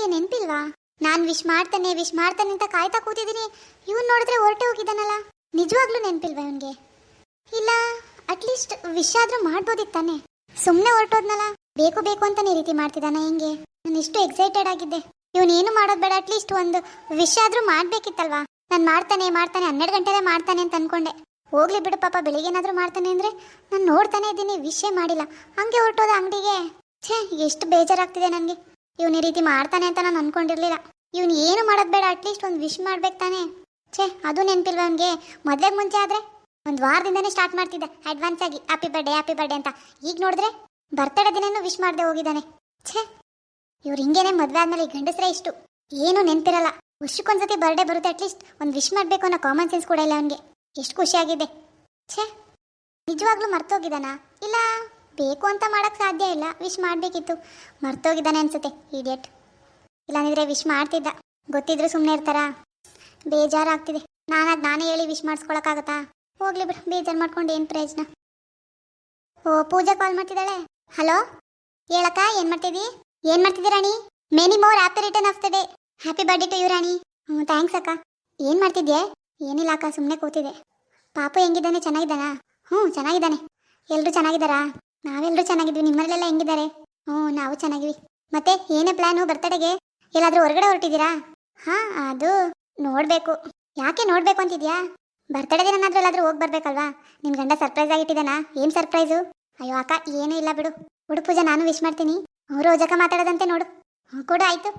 ಇವನ್ಗೆ ನೆನ್ಪಿಲ್ವಾ? ನಾನ್ ವಿಶ್ ಮಾಡ್ತಾನೆ ವಿಶ್ ಮಾಡ್ತಾನೆ ಅಂತ ಕಾಯ್ತಾ ಕೂತಿದ್ದೀನಿ. ಇವನ್ ನೋಡಿದ್ರೆ ಹೊರಟೆ ಹೋಗಿದ್ದಾನಲ್ಲ. ನಿಜವಾಗ್ಲೂ ನೆನ್ಪಿಲ್ವಾ ಇವನ್ಗೆ? ಇಲ್ಲ ಅಟ್ಲೀಸ್ಟ್ ವಿಶ್ ಆದ್ರೂ ಮಾಡ್ಬೋದಿತ್ತಾನೆ. ಸುಮ್ಮನೆ ಹೊರಟೋದ್ನಲ್ಲ. ಬೇಕು ಬೇಕು ಅಂತಾನೆ ರೀತಿ ಮಾಡ್ತಿದ್ದಾನ ಹೆಂಗೆ? ನಾನು ಇಷ್ಟು ಎಕ್ಸೈಟೆಡ್ ಆಗಿದ್ದೆ. ಇವನ್ ಏನು ಮಾಡೋದ್ ಬೇಡ ಅಟ್ಲೀಸ್ಟ್ ಒಂದು ವಿಶ್ ಆದ್ರೂ ಮಾಡ್ಬೇಕಿತ್ತಲ್ವಾ? ನಾನು ಮಾಡ್ತಾನೆ ಮಾಡ್ತಾನೆ, ಹನ್ನೆರಡು ಗಂಟೆಲೆ ಮಾಡ್ತಾನೆ ಅಂತ ಅನ್ಕೊಂಡೆ. ಹೋಗ್ಲಿ ಬಿಡು ಪಾಪ ಬೆಳಿಗ್ಗೆನಾದ್ರೂ ಮಾಡ್ತಾನೆ ಅಂದ್ರೆ ನಾನು ನೋಡ್ತಾನೆ ಇದ್ದೀನಿ ವಿಷಯ ಮಾಡಿಲ್ಲ. ಹಂಗೆ ಹೊರಟೋದ ಅಂಗಡಿಗೆ. ಛೇ, ಎಷ್ಟು ಬೇಜಾರಾಗ್ತಿದೆ ನನಗೆ. ಇವನ್ ಈ ರೀತಿ ಮಾಡ್ತಾನೆ ಅಂತ ನಾನು ಅನ್ಕೊಂಡಿರ್ಲಿಲ್ಲ. ಇವನ್ ಏನು ಮಾಡೋದ್ ಬೇಡ ಅಟ್ಲೀಸ್ಟ್ ಒಂದು ವಿಶ್ ಮಾಡ್ಬೇಕು ತಾನೆ. ಛೇ, ಅದು ನೆನಪಿಲ್ವ ಅವನಿಗೆ? ಮದ್ವೆಗೆ ಮುಂಚೆ ಆದ್ರೆ ಒಂದು ವಾರದಿಂದನೇ ಸ್ಟಾರ್ಟ್ ಮಾಡ್ತಿದ್ದೆ ಅಡ್ವಾನ್ಸ್ ಆಗಿ ಹ್ಯಾಪಿ ಬರ್ಡೇ ಹ್ಯಾಪಿ ಬರ್ಡೇ ಅಂತ. ಈಗ ನೋಡಿದ್ರೆ ಬರ್ತಡೇ ದಿನನೂ ವಿಶ್ ಮಾಡದೆ ಹೋಗಿದ್ದಾನೆ. ಛೇ, ಇವ್ರು ಹಿಂಗೇನೆ ಮದುವೆ ಆದ್ಮೇಲೆ ಈ ಗಂಡಸ್ರೇ ಇಷ್ಟು. ಏನು ನೆನಪಿರಲ್ಲ. ವರ್ಷಕ್ಕೊಂದ್ಸತಿ ಬರ್ಡೇ ಬರುತ್ತೆ ಅಟ್ಲೀಸ್ಟ್ ಒಂದು ವಿಶ್ ಮಾಡಬೇಕು ಅನ್ನೋ ಕಾಮನ್ ಸೆನ್ಸ್ ಕೂಡ ಇಲ್ಲ ಅವನಿಗೆ. ಎಷ್ಟು ಖುಷಿಯಾಗಿದೆ. ಛೇ, ನಿಜವಾಗ್ಲೂ ಮರ್ತೋಗಿದ್ದಾನಾ? ಇಲ್ಲ. ಬೇಕು ಅಂತ ಮಾಡೋಕ್ಕೆ ಸಾಧ್ಯ ಇಲ್ಲ. ವಿಶ್ ಮಾಡಬೇಕಿತ್ತು. ಮರ್ತೋಗಿದ್ದಾನೆ ಅನ್ಸುತ್ತೆ ಇಡಿಯಟ್ ಇಲ್ಲಾಂದಿದ್ರೆ ವಿಶ್ ಮಾಡ್ತಿದ್ದ. ಗೊತ್ತಿದ್ರು ಸುಮ್ಮನೆ ಇರ್ತಾರಾ. ಬೇಜಾರಾಗ್ತಿದೆ. ಅದು ನಾನೇ ಹೇಳಿ ವಿಶ್ ಮಾಡಿಸ್ಕೊಳಕ್ಕಾಗತ್ತಾ? ಹೋಗ್ಲಿ ಬಿಡು, ಬೇಜಾರು ಮಾಡ್ಕೊಂಡು ಏನು ಪ್ರಯೋಜನ? ಓ, ಪೂಜಾ ಕಾಲ್ ಮಾಡ್ತಿದ್ದಾಳೆ? ಹಲೋ ಹೇಳಕ್ಕ, ಏನು ಮಾಡ್ತಿದ್ದಿ? ಏನು ಮಾಡ್ತಿದ್ದೀರ Rani? Many more happy return ಆಗ್ತದೆ happy birthday to you Rani. ಹ್ಞೂ ಥ್ಯಾಂಕ್ಸ್ ಅಕ್ಕ. ಏನು ಮಾಡ್ತಿದ್ಯೆ? ಏನಿಲ್ಲ ಅಕ್ಕ ಸುಮ್ಮನೆ ಕೂತಿದೆ ಪಾಪು ಹೆಂಗಿದ್ದಾನೆ? ಚೆನ್ನಾಗಿದ್ದಾನಾ? ಹ್ಞೂ ಚೆನ್ನಾಗಿದ್ದಾನೆ. ಎಲ್ಲರೂ ಚೆನ್ನಾಗಿದ್ದಾರಾ? ನಾವೆಲ್ಲರೂ ಚೆನ್ನಾಗಿದ್ವಿ. ನಿಮ್ಮಲ್ಲೆಲ್ಲ ಹೆಂಗಿದ್ದಾರೆ? ಹ್ಞೂ, ನಾವು ಚೆನ್ನಾಗಿವಿ. ಮತ್ತೆ ಏನೇ ಪ್ಲಾನು ಬರ್ತಡೆಗೆ? ಎಲ್ಲಾದರೂ ಹೊರಗಡೆ ಹೊರಟಿದ್ದೀರಾ? ಹಾಂ, ಅದು ನೋಡಬೇಕು. ಯಾಕೆ ನೋಡಬೇಕು ಅಂತಿದ್ಯಾ? ಬರ್ತಡೇ ದಿನನಾದ್ರೂ ಎಲ್ಲಾದರೂ ಹೋಗಿ ಬರಬೇಕಲ್ವಾ? ನಿಮ್ಮ ಗಂಡ ಸರ್ಪ್ರೈಸ್ ಆಗಿಟ್ಟಿದ್ದಾನಾ? ಏನು ಸರ್ಪ್ರೈಸು ಅಯ್ಯೋ, ಅಕ್ಕ, ಏನೂ ಇಲ್ಲ ಬಿಡು. ಹುಡು ಪೂಜಾ ನಾನು ವಿಶ್ ಮಾಡ್ತೀನಿ. ಅವರು ಓಜಕ ಮಾತಾಡೋದಂತೆ ನೋಡು. ಹ್ಞೂ, ಕೂಡ, ಆಯಿತು.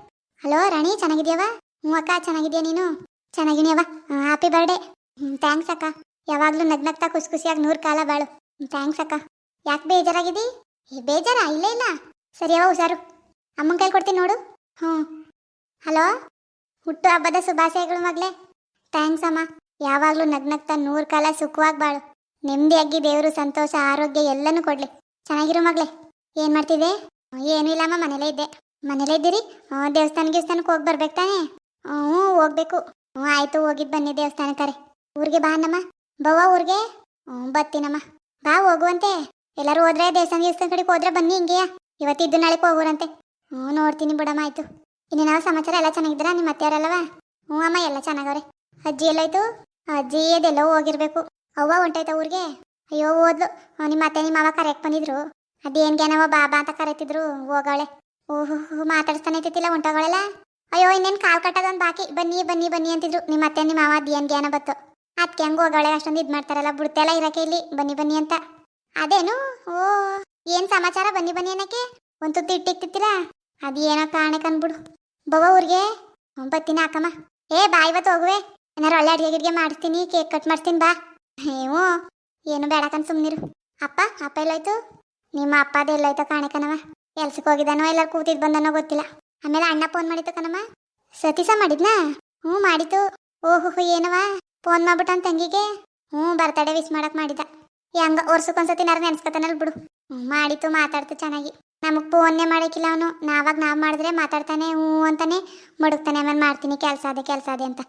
ಹಲೋ ರಾಣಿ, ಚೆನ್ನಾಗಿದ್ಯಾವ? ಹ್ಞೂ, ಅಕ್ಕ, ಚೆನ್ನಾಗಿದ್ಯಾ ನೀನು? ಚೆನ್ನಾಗಿನ್ಯವ ಹ್ಯಾಪಿ ಬರ್ಡೇ ಹ್ಞೂ ಥ್ಯಾಂಕ್ಸ್ ಅಕ್ಕ. ಯಾವಾಗಲೂ ನಗ್ನಗ್ತಾ ಖುಷಿ ಖುಷಿಯಾಗಿ ನೂರು ಕಾಲ ಬಾಳು. ಥ್ಯಾಂಕ್ಸ್ ಅಕ್ಕ. ಯಾಕೆ ಬೇಜಾರಾಗಿದ್ದಿ ಬೇಜಾರಾ? ಇಲ್ಲ ಇಲ್ಲ. ಸರಿ ಯಾವ ಹುಷಾರು. ಅಮ್ಮನ ಕೈ ಕೊಡ್ತೀನಿ ನೋಡು. ಹ್ಞೂ ಹಲೋ? ಹುಟ್ಟು ಹಬ್ಬದ ಶುಭಾಶಯಗಳು ಮಗಳೇ ಥ್ಯಾಂಕ್ಸ್ ಅಮ್ಮ. ಯಾವಾಗಲೂ ನಗ್ನಗ್ತಾ ನೂರು ಕಾಲ ಸುಖವಾಗಿ ಬಾಳು. ನೆಮ್ಮದಿಯಾಗಿ ದೇವರು, ಸಂತೋಷ, ಆರೋಗ್ಯ ಎಲ್ಲನೂ ಕೊಡ್ಲಿ. ಚೆನ್ನಾಗಿರು ಮಗಳೇ ಏನು ಮಾಡ್ತಿದ್ದೆ? ಏನೂ ಇಲ್ಲಮ್ಮ ಮನೇಲೇ ಇದ್ದೆ. ಮನೇಲೇ ಇದ್ದೀರಿ? ಹ್ಞೂ ದೇವಸ್ಥಾನ ಗಿವಸ್ಥಾನಕ್ಕೆ ಹೋಗಿ ಬರ್ಬೇಕು ತಾನೇ? ಹ್ಞೂ ಹೋಗ್ಬೇಕು. ಹ್ಞೂ ಆಯಿತು ಹೋಗಿದ್ದು ಬನ್ನಿ ದೇವಸ್ಥಾನಕ್ಕರೆ. ಊರಿಗೆ ಬಾ ಅನ್ನಮ್ಮ ಬವ್ವ ಊರಿಗೆ. ಹ್ಞೂ ಬರ್ತೀನಮ್ಮ ಬಾ ಹೋಗುವಂತೆ. ಎಲ್ಲರೂ ಹೋದ್ರೆ ದೇವಸ್ಥಾನ ದೇವಸ್ಥಾನ ಕಡೆಗೆ ಹೋದ್ರೆ ಬನ್ನಿ ಹಿಂಗೆಯಾ ಇವತ್ತಿದ್ದು ನಾಳೆ ಹೋಗೋರಂತೆ ಹ್ಞೂ, ನೋಡ್ತೀನಿ ಬಿಡಮ್ಮ, ಆಯ್ತು. ಇನ್ನೇನಾವ ಸಮಾಚಾರ? ಎಲ್ಲ ಚೆನ್ನಾಗಿದ್ದೀರಾ? ನಿಮ್ಮ ಮತ್ತೆಯವರಲ್ಲವ ಹ್ಞೂ ಅಮ್ಮ, ಎಲ್ಲ ಚೆನ್ನಾಗವ್ರೆ. ಅಜ್ಜಿ ಎಲ್ಲಾಯ್ತು? ಅಜ್ಜಿ ಅದೆಲ್ಲೋ ಹೋಗಿರ್ಬೇಕು. ಅವ್ವ ಹೊಂಟಾಯ್ತ ಊರಿಗೆ? ಅಯ್ಯೋ ಓದ್ಲು ನಿಮ್ಮ ಅತ್ತೆ ನಿಮ್ಮ ಮಾವ ಕರೆಯಕ್ ಬಂದಿದ್ರು. ಅದೇನ್ ಗ್ಯಾನವ ಬಾಬಾ ಅಂತ ಕರೆತಿದ್ರು. ಹೋಗವಳೆ. ಓಹೋ ಮಾತಾಡಿಸ್ತಾನೆ ಇತ್ತಿಲ್ಲ ಹೊಂಟೋಗಳೆಲ್ಲ ಅಯ್ಯೋ, ಇನ್ನೇನು ಕಾಲ್ ಕಟ್ಟೋದೊಂದು ಬಾಕಿ. ಬನ್ನಿ ಬನ್ನಿ ಬನ್ನಿ ಅಂತಿದ್ರು. ನಿಮ್ಮ ಅತ್ತೆ, ನಿಮ್ಮ ಮಾವ ಅದೇನ್ ಗ್ಯಾನ ಬತ್ತು? ಅದಕ್ಕೆ ಹಂಗೆ ಹೋಗವಳೆ, ಅಷ್ಟೊಂದು ಇದು ಮಾಡ್ತಾರಲ್ಲ ಬಿಡ್ತೆಲ್ಲ ಇರೋಕೆ ಇಲ್ಲಿ. ಬನ್ನಿ ಬನ್ನಿ ಅಂತ. ಅದೇನು? ಓ, ಏನ್ ಸಮಾಚಾರ? ಬನ್ನಿ ಬನ್ನಿ ಅನ್ನಕ್ಕೆ? ಒಂದು ತುತ್ತು ಅದು ಅದೇನೋ ಕಾಣೆ ಕನ್ಬಿಡು ಬವ ಊರಿಗೆ? ಒಂಬತ್ತಿನ ಹಾಕಮ್ಮ ಏ, ಬಾ, ಇವತ್ತು ಹೋಗುವೆ. ಏನಾರು ಒಳ್ಳೆ ಅಡಿಗೆ ಗಿಡ್ಗೆ ಮಾಡಿಸ್ತೀನಿ, ಕೇಕ್ ಕಟ್ ಮಾಡ್ತೀನಿ ಬಾ. ಹ್ಞೂ ಏನು ಬೇಡ ಸುಮ್ಮನಿರು ಅಪ್ಪ ಅಪ್ಪ ಎಲ್ಲೋಯ್ತು? ನಿಮ್ಮ ಅಪ್ಪ ಅದು ಎಲ್ಲೋಯ್ತು ಕಾಣೆ ಕಣವ ಕೆಲ್ಸಕ್ಕೆ ಹೋಗಿದ್ದಾನೋ ಎಲ್ಲರೂ ಕೂತಿದ್ ಬಂದನೋ ಗೊತ್ತಿಲ್ಲ. ಆಮೇಲೆ ಅಣ್ಣ ಫೋನ್ ಮಾಡಿತ್ತು ಕಣಮ್ಮ. ಸತೀಸ ಮಾಡಿದ್ನಾ? ಹ್ಞೂ ಮಾಡಿತು ಓಹೋ, ಏನವ? ಫೋನ್ ಮಾಡ್ಬಿಟ್ಟ ತಂಗಿಗೆ? ಹ್ಞೂ, ಬರ್ತಡೇ ವಿಶ್ ಮಾಡಕ್ ಮಾಡಿದ ಹೆಂಗ ವರ್ಷಕ್ಕೊಂದ್ಸತಿ ನಾರು ನೆನ್ಸ್ಕೊತಾನಲ್ ಬಿಡು. ಮಾಡಿತು ಮಾತಾಡ್ತು ಚೆನ್ನಾಗಿ. ನಮಗ್ ಫೋನ್ನೇ ಮಾಡಕ್ಕಿಲ್ಲ ಅವನು. ನಾವಾಗ ನಾವು ಮಾಡಿದ್ರೆ ಮಾತಾಡ್ತಾನೆ, ಹ್ಞೂ ಅಂತಾನೆ ಮಡುಕ್ತಾನೆ ಆಮೇಲೆ ಮಾಡ್ತೀನಿ, ಕೆಲಸ ಅದೇ ಕೆಲಸ ಅದೇ ಅಂತ.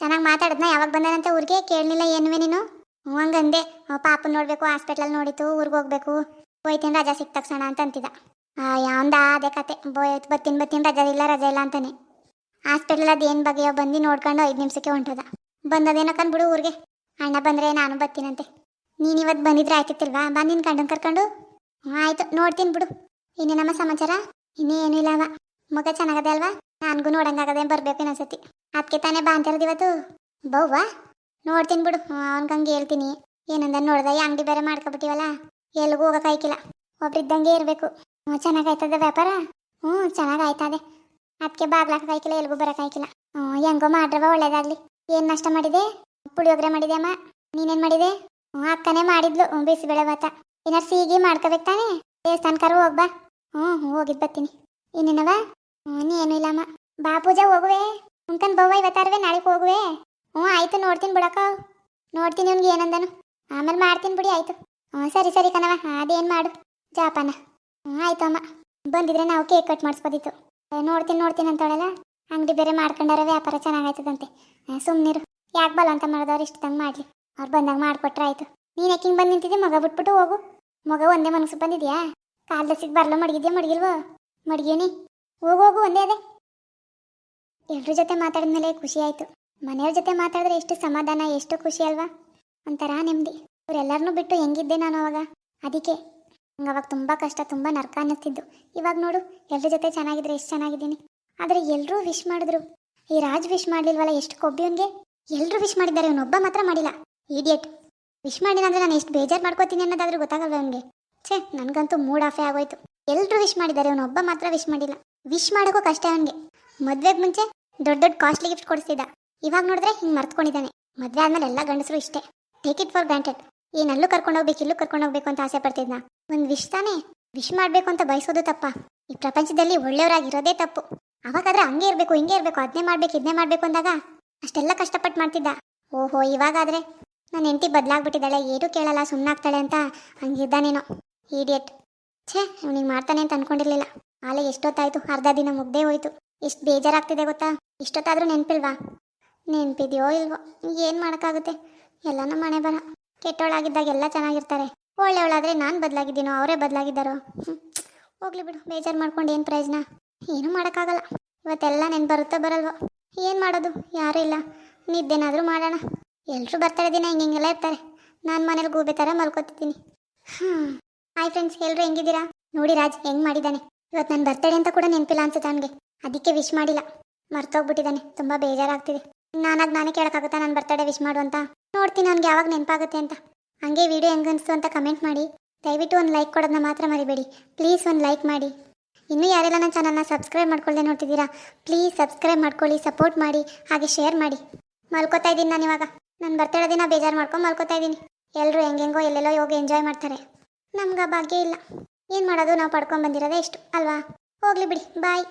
ಚೆನ್ನಾಗಿ ಮಾತಾಡಿದ್ನ, ಯಾವಾಗ ಬಂದಾನಂತ ಊರಿಗೆ ಕೇಳಲಿಲ್ಲ ಏನುವೆ ನೀನು? ಹಂಗಂದೆ. ಪಾಪ ನೋಡ್ಬೇಕು ಹಾಸ್ಪಿಟ್ಲಲ್ಲಿ ನೋಡಿತು, ಊರಿಗೆ ಹೋಗ್ಬೇಕು. ಹೋಯ್ತೀನಿ ರಜಾ ಸಿಕ್ ತಕ್ಷಣ ಅಂತ ಅಂತಿದ್ದ ಯಾವಂದ ಅದೇ ಕತೆ. ಬೋಯ್ತು ಬತ್ತಿನ, ಬತ್ತೀನಿ, ರಜಾ ಇಲ್ಲ ರಜಾ ಇಲ್ಲ ಅಂತಾನೆ. ಹಾಸ್ಪಿಟ್ಲಲ್ಲಿ ಅದೇನು ಬಗೆಯೋ ಬಂದು ನೋಡ್ಕೊಂಡು ಐದು ನಿಮಿಷಕ್ಕೆ ಹೊಂಟದ. ಬಂದದೇನಕ್ಕನ್ ಬಿಡು ಊರಿಗೆ. ಅಣ್ಣ ಬಂದರೆ ನಾನು ಬರ್ತೀನಂತೆ ನೀನು ಇವತ್ತು ಬಂದಿದ್ರೆ ಆಯ್ತಿತ್ತಿಲ್ವಾ? ಬಾ ನಿನ್ನ ಕಣ್ಣು ಕರ್ಕೊಂಡು. ಆಯಿತು. ನೋಡ್ತೀನಿ ಬಿಡು. ಇನ್ನೇನಮ್ಮ ಸಮಾಚಾರ? ಇನ್ನೇನು ಇಲ್ಲ ಅವ. ಮುಖ ಚೆನ್ನಾಗದೆ ಅಲ್ವಾ? ನನಗೂ ನೋಡಂಗಾಗದೆ ಬರ್ಬೇಕು ಇನ್ನೊಂದ್ಸತಿ ಅದಕ್ಕೆ ತಾನೇ ಬಾ ಅಂತಿರೋದು ಇವತ್ತು? ಬವ್ವಾ? ನೋಡ್ತೀನಿ ಬಿಡು. ಅವ್ನ್ಗೆ ಹಂಗೆ ಹೇಳ್ತೀನಿ. ಏನಂದ ನೋಡ್ದ? ಈ ಅಂಗಡಿ ಬೇರೆ ಮಾಡ್ಕೊಬಿಟ್ಟಿವಲ್ಲ? ಎಲ್ಲಿಗೂ ಆಯ್ಕಿಲ್ಲ. ಒಬ್ರಿದ್ದಂಗೆ ಇರಬೇಕು. ಚೆನ್ನಾಗಾಯ್ತದ ವ್ಯಾಪಾರ? ಹ್ಞೂ ಚೆನ್ನಾಗಿ ಆಯ್ತದೆ ಅದಕ್ಕೆ ಬಾಗ್ಲಾಕ ಐಕಿಲ್ಲ ಎಲ್ಗೂ ಬರಕ್ಕೆ ಆಯ್ಕಿಲ್ಲ. ಹ್ಞೂ ಹೆಂಗೋ ಮಾಡ್ರವ ಒಳ್ಳೇದಾಗ್ಲಿ. ಏನು ನಷ್ಟ ಮಾಡಿದೆ? ಪುಳಿಯೋಗರೆ ಮಾಡಿದೆ ಅಮ್ಮ ನೀನೇನು ಮಾಡಿದೆ? ಅಕ್ಕನೇ ಮಾಡಿದ್ಲು ಬಿಸಿ ಬಿಸಿಬೇಳೆ ಭಾತ ಏನಾರು ಸೀಗಿ ಮಾಡ್ಕೋಬೇಕು ತಾನೇ? ದೇವಸ್ಥಾನಕಾರ ಹೋಗ್ಬಾ ಹ್ಞೂ ಹೋಗಿದ್ದು ಬರ್ತೀನಿ. ಇನ್ನೇನವ? ಹ್ಞೂ ಏನು ಇಲ್ಲಮ್ಮ ಬಾ, ಪೂಜಾ, ಹೋಗುವೆ. ಉಂಕನ್ ಬವ್ವ ಇವತ್ತಾರವೆ, ನಾಳೆಗೆ ಹೋಗುವೆ. ಹ್ಞೂ, ಆಯ್ತು, ನೋಡ್ತೀನಿ ಬಿಡಕ್ಕ. ನೋಡ್ತೀನಿ ಅವ್ನಿಗೆ ಏನಂದನು. ಆಮೇಲೆ ಮಾಡ್ತೀನಿ ಬಿಡಿ, ಆಯ್ತು. ಹ್ಞೂ, ಸರಿ ಸರಿ ಕಣವ ಅದೇನು ಮಾಡು. ಜಾಪಾನ. ಹ್ಞೂ, ಆಯ್ತು, ಅಮ್ಮ. ಬಂದಿದ್ರೆ ನಾವು ಕೇಕ್ ಕಟ್ ಮಾಡಿಸ್ಬೋದಿತ್ತು. ನೋಡ್ತೀನಿ ನೋಡ್ತೀನಿ ಅಂತೇಳಲ್ಲ ಅಂಗಡಿ ಬೇರೆ ಮಾಡ್ಕೊಂಡಾರ ವ್ಯಾಪಾರ ಚೆನ್ನಾಗಾಯ್ತದಂತೆ ಸುಮ್ಮನಿರು ಯಾಕೆ ಬಲ ಅಂತ ಮಾಡಿದವ್ರು ಇಷ್ಟದಂಗೆ ಮಾಡಲಿ. ಅವ್ರು ಬಂದಂಗೆ ಮಾಡಿಕೊಟ್ರೆ ಆಯ್ತು. ನೀನು ಯಾಕೆ ಹಿಂಗೆ ಬಂದು ನಿಂತಿದ್ದೆ ಮಗ ಬಿಟ್ಬಿಟ್ಟು ಹೋಗು. ಮಗ ಒಂದೇ ಮನಸ್ಸು ಬಂದಿದ್ಯಾ? ಕಾಲ್ ದಸಿಗೆ ಬರಲ್ಲ ಮಡಗಿದ್ಯಾ? ಮಡಗಿಲ್ವೋ? ಮಡಗೀನಿ ಹೋಗು ಒಂದೇ ಅದೇ. ಎಲ್ರ ಜೊತೆ ಮಾತಾಡಿದ್ಮೇಲೆ ಖುಷಿ ಆಯಿತು. ಮನೆಯವ್ರ ಜೊತೆ ಮಾತಾಡಿದ್ರೆ ಎಷ್ಟು ಸಮಾಧಾನ, ಎಷ್ಟು ಖುಷಿ ಅಲ್ವಾ? ಒಂಥರ ನೆಮ್ಮದಿ. ಇವರೆಲ್ಲರನ್ನೂ ಬಿಟ್ಟು ಹೆಂಗಿದ್ದೆ ನಾನು ಅವಾಗ? ಅದಕ್ಕೆ. ನಂಗೆ ಅವಾಗ ತುಂಬ ಕಷ್ಟ, ತುಂಬ ನರ್ಕ ಅನ್ನಿಸ್ತಿದ್ದು ಇವಾಗ ನೋಡು, ಎಲ್ರ ಜೊತೆ ಚೆನ್ನಾಗಿದ್ರೆ ಎಷ್ಟು ಚೆನ್ನಾಗಿದ್ದೀನಿ. ಆದರೆ ಎಲ್ಲರೂ ವಿಶ್ ಮಾಡಿದ್ರು. ಈ ರಾಜ್ ವಿಶ್ ಮಾಡಲಿಲ್ವಲ್ಲ, ಎಷ್ಟು ಕೊಬ್ಬಿ ಅವನಿಗೆ? ಎಲ್ಲರೂ ವಿಶ್ ಮಾಡಿದ್ದಾರೆ ಇವನೊಬ್ಬ ಮಾತ್ರ ಮಾಡಿಲ್ಲ. ಇಡಿಯಟ್ ವಿಶ್ ಮಾಡಿದಂದ್ರೆ ನಾನು ಎಷ್ಟು ಬೇಜಾರು ಮಾಡ್ಕೋತೀನಿ ಅನ್ನೋದಾದ್ರೂ ಗೊತ್ತಾಗಲ್ಲ ಅವನಿಗೆ? ಛೇ, ನನಗಂತೂ ಮೂಡ್ ಆಫೇ ಆಗೋಯ್ತು. ಎಲ್ಲರೂ ವಿಶ್ ಮಾಡಿದ್ದಾರೆ ಒಬ್ಬ ಮಾತ್ರ ವಿಶ್ ಮಾಡಿಲ್ಲ. ವಿಶ್ ಮಾಡೋಕ್ಕೂ ಕಷ್ಟ ಅವನಿಗೆ. ಮದುವೆಗೆ ಮುಂಚೆ ದೊಡ್ಡ ದೊಡ್ಡ ಕಾಸ್ಟ್ಲಿ ಗಿಫ್ಟ್ ಕೊಡಿಸ್ತಿದ್ದ ಇವಾಗ ನೋಡಿದ್ರೆ ಹಿಂಗೆ ಮರ್ತ್ಕೊಂಡಿದ್ದಾನೆ. ಮದುವೆ ಆದಮೇಲೆ ಎಲ್ಲ ಗಂಡಸರು ಇಷ್ಟೇ. ಟೇಕ್ ಇಟ್ ಫಾರ್ ಗ್ರಾಂಟೆಡ್ ಏನಲ್ಲೂ ಕರ್ಕೊಂಡು ಹೋಗ್ಬೇಕು, ಇಲ್ಲೂ ಕರ್ಕೊಂಡು ಹೋಗ್ಬೇಕು ಅಂತ ಆಸೆ ಪಡ್ತಿದ್ನ. ಒಂದು ವಿಶ್ ತಾನೇ? ವಿಶ್ ಮಾಡಬೇಕು ಅಂತ ಬಯಸೋದು ತಪ್ಪ. ಈ ಪ್ರಪಂಚದಲ್ಲಿ ಒಳ್ಳೆಯವರಾಗಿರೋದೇ ತಪ್ಪು. ಅವಾಗಾದ್ರೆ ಹಂಗೆ ಇರಬೇಕು, ಹಿಂಗೆ ಇರಬೇಕು ಅದನ್ನೇ ಮಾಡಬೇಕು ಇದನ್ನೇ ಮಾಡಬೇಕು ಅಂದಾಗ ಅಷ್ಟೆಲ್ಲ ಕಷ್ಟಪಟ್ಟು ಮಾಡ್ತಿದ್ದ. ಓಹೋ, ಇವಾಗಾದ್ರೆ? ನನ್ನ ಹೆಂಡತಿ ಬದಲಾಗ್ಬಿಟ್ಟಿದ್ದಾಳೆ, ಏನೂ ಕೇಳಲ್ಲ ಸುಮ್ಮನಾಗ್ತಾಳೆ ಅಂತ ಹಂಗಿದ್ದಾನೇನೋ. ಈಡಿಯಟ್ ಛೇ, ಇವನಿಗೆ ಮಾಡ್ತಾನೆ ಅಂತ ಅನ್ಕೊಂಡಿರ್ಲಿಲ್ಲ. ಆಲೆ ಎಷ್ಟೊತ್ತಾಯ್ತು? ಅರ್ಧ ದಿನ ಮುಗ್ದೇ ಹೋಯ್ತು. ಎಷ್ಟು ಬೇಜಾರಾಗ್ತಿದೆ ಗೊತ್ತಾ? ಇಷ್ಟೊತ್ತಾದರೂ ನೆನ್ಪಿಲ್ವಾ? ನೆನಪಿದೆಯೋ ಇಲ್ವೋ? ಏನು ಮಾಡೋಕ್ಕಾಗುತ್ತೆ? ನಮ್ಮ ಮನೆ ಬರ. ಕೆಟ್ಟೋಳಾಗಿದ್ದಾಗ ಎಲ್ಲ ಚೆನ್ನಾಗಿರ್ತಾರೆ. ಒಳ್ಳೆಯವಳಾದರೆ ನಾನು ಬದಲಾಗಿದ್ದೀನೋ, ಅವರೇ ಬದಲಾಗಿದ್ದಾರೋ. ಹೋಗ್ಲಿ ಬಿಡು, ಬೇಜಾರು ಮಾಡ್ಕೊಂಡು ಏನು ಪ್ರಯೋಜನ? ಏನೂ ಮಾಡೋಕ್ಕಾಗಲ್ಲ. ಇವತ್ತೆಲ್ಲ ನೆನ್ಪು ಬರುತ್ತೋ ಬರಲ್ವೋ? ಏನು ಮಾಡೋದು? ಯಾರೂ ಇಲ್ಲ. ನಿದ್ದೇನಾದರೂ ಮಾಡೋಣ. ಎಲ್ಲರೂ ಬರ್ತಾರೆ ದಿನ, ಹಿಂಗೆ ಹಿಂಗೆಲ್ಲ ಇರ್ತಾರೆ. ನಾನು ಮನೇಲಿ ಗೂಬೆ ಥರ ಮಲ್ಕೋತಿದ್ದೀನಿ. ಹ್ಞೂ ಹಾಯ್ ಫ್ರೆಂಡ್ಸ್ ಎಲ್ಲರೂ ಹೆಂಗಿದ್ದೀರಾ? ನೋಡಿ ರಾಜ್, ಹೆಂಗೆ ಮಾಡಿದ್ದಾನೆ ಇವತ್ತು ನನ್ನ ಬರ್ತಡೆ ಅಂತ ಕೂಡ ನೆನಪಿಲ್ಲ ಅನ್ಸುತ್ತೆ ಅವನಿಗೆ. ಅದಕ್ಕೆ ವಿಶ್ ಮಾಡಿಲ್ಲ. ಮರ್ತೋಗ್ಬಿಟ್ಟಿದ್ದಾನೆ ತುಂಬ ಬೇಜಾರಾಗ್ತಿದೆ. ನಾನಾಗ ನಾನೇ ಕೇಳೋಕ್ಕಾಗುತ್ತಾ ನನ್ನ ಬರ್ತಡೇ ವಿಶ್ ಮಾಡು ಅಂತ? ನೋಡ್ತೀನಿ ಅವ್ನಿಗೆ ಯಾವಾಗ ನೆನಪಾಗುತ್ತೆ ಅಂತ. ಹಂಗೆ ವಿಡಿಯೋ ಹೆಂಗೆ ಅನಿಸ್ತು ಅಂತ ಕಮೆಂಟ್ ಮಾಡಿ. ದಯವಿಟ್ಟು ಒಂದು ಲೈಕ್ ಕೊಡೋದನ್ನ ಮಾತ್ರ ಮರಿಬೇಡಿ. ಪ್ಲೀಸ್ ಒಂದು ಲೈಕ್ ಮಾಡಿ. ಇನ್ನೂ ಯಾರೆಲ್ಲ ನನ್ನ ಚಾನಲ್ನ ಸಬ್ಸ್ಕ್ರೈಬ್ ಮಾಡ್ಕೊಳ್ಳದೆ ನೋಡ್ತಿದ್ದೀರಾ? ಪ್ಲೀಸ್ ಸಬ್ಸ್ಕ್ರೈಬ್ ಮಾಡ್ಕೊಳ್ಳಿ ಸಪೋರ್ಟ್ ಮಾಡಿ, ಹಾಗೆ ಶೇರ್ ಮಾಡಿ. ಮಲ್ಕೋತಾ ಇದ್ದೀನಿ ನಾನು ಇವಾಗ. ನನ್ನ ಬರ್ತಡೆ ದಿನ ಬೇಜಾರು ಮಾಡ್ಕೊಂಡು ಮಲ್ಕೋತಾ ಇದ್ದೀನಿ ಎಲ್ಲರೂ ಹೆಂಗೆಂಗೋ ಎಲ್ಲೆಲ್ಲೋ ಹೋಗಿ ಎಂಜಾಯ್ ಮಾಡ್ತಾರೆ. ನಮ್ಗೆ ಭಾಗ್ಯ ಇಲ್ಲ. ಏನು ಮಾಡೋದು ನಾವು ಪಡ್ಕೊಂಡು ಬಂದಿರೋದೇ ಇಷ್ಟು, ಅಲ್ವಾ? ಹೋಗ್ಲಿ ಬಿಡಿ ಬಾಯ್